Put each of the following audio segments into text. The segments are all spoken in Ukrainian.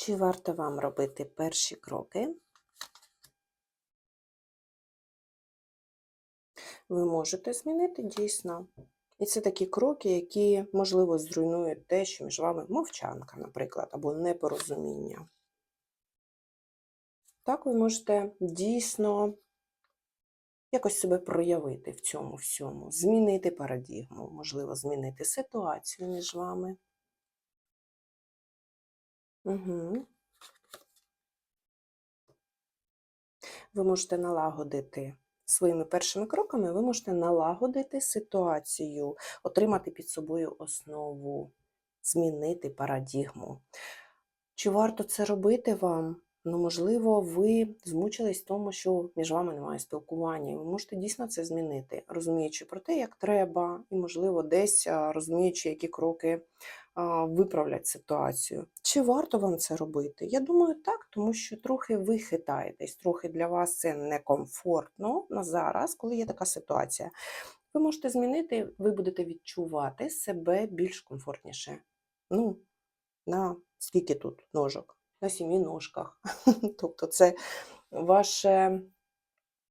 Чи варто вам робити перші кроки? Ви можете змінити дійсно. І це такі кроки, які, можливо, зруйнують те, що між вами мовчанка, наприклад, або непорозуміння. Так, ви можете дійсно якось себе проявити в цьому всьому, змінити парадігму, можливо, змінити ситуацію між вами. Угу. Ви можете налагодити своїми першими кроками, ви можете налагодити ситуацію, отримати під собою основу, змінити парадігму. Чи варто це робити вам? Ну, можливо, ви змучились в тому, що між вами немає спілкування, і ви можете дійсно це змінити, розуміючи про те, як треба, і, можливо, десь розуміючи, які кроки виправлять ситуацію. Чи варто вам це робити? Я думаю, так, тому що трохи ви хитаєтесь, трохи для вас це некомфортно на зараз, коли є така ситуація. Ви можете змінити, ви будете відчувати себе більш комфортніше. Ну, на скільки тут ножок? На сімі ножках. Тобто це ваше,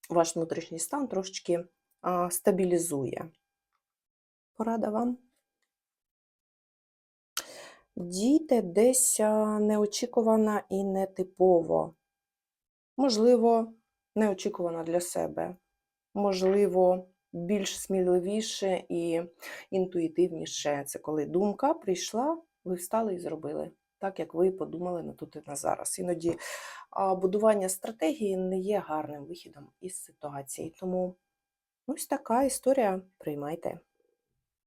ваш внутрішній стан трошечки а, стабілізує. Порада вам. Дійте десь а, неочікувано і нетипово. Можливо, неочікувано для себе. Можливо, більш сміливіше і інтуїтивніше. Це коли думка прийшла, ви встали і зробили так, як ви подумали на тут і на зараз. Іноді будування стратегії не є гарним вихідом із ситуації. Тому ось така історія. Приймайте.